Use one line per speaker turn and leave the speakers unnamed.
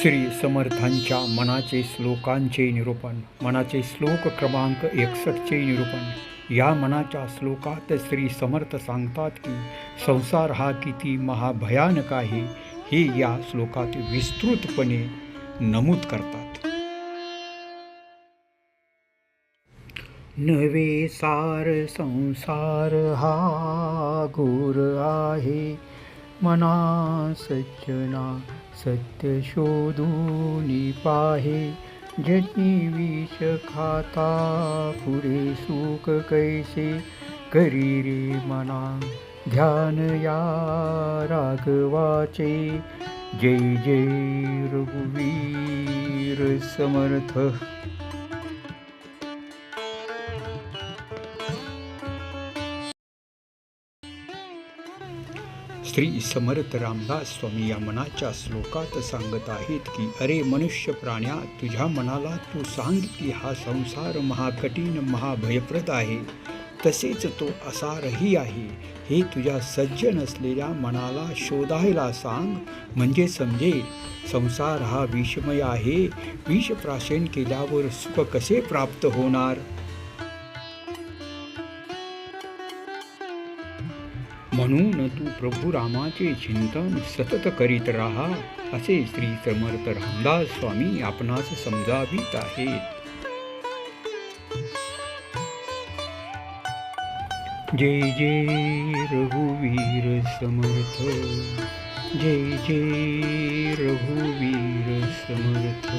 श्री समर्थांच्या मनाचे श्लोकांचे निरूपण मनाचे श्लोक क्रमांक एकसष्टचे निरूपण. या मनाच्या श्लोकात श्री समर्थ सांगतात की संसार हा किती महाभयानक आहे हे या श्लोकात विस्तृतपणे नमूद करतात. नवे सार संसार हा घोर आहे मना सज्जना सत्य शोधून पाहे जनी विष खाता पुरे सुख कैसे करी रे मना? ध्यान या राघवाचे जय जय रघुवीर समर्थ। श्री समर्थ रामदास स्वामी या मनाच्या श्लोकात सांगत आहेत की अरे मनुष्य प्राण्या तुझ्या मनाला तू सांग की हा संसार महाकठीण महाभयप्रद आहे. तसेच तो असारही आहे. हे तुझ्या सज्ज नसलेल्या मनाला शोधायला सांग. म्हणजे समजे संसार हा विषमय आहे. विषप्राशन केल्यावर सुख कसे प्राप्त होणार? म्हणून तू प्रभू रामाचे चिंतन सतत करीत राहा असे श्री समर्थ रामदास स्वामी आपणास समजावीत आहेत. जय जय रघुवीर समर्थ जय जय रघुवीर समर्थ.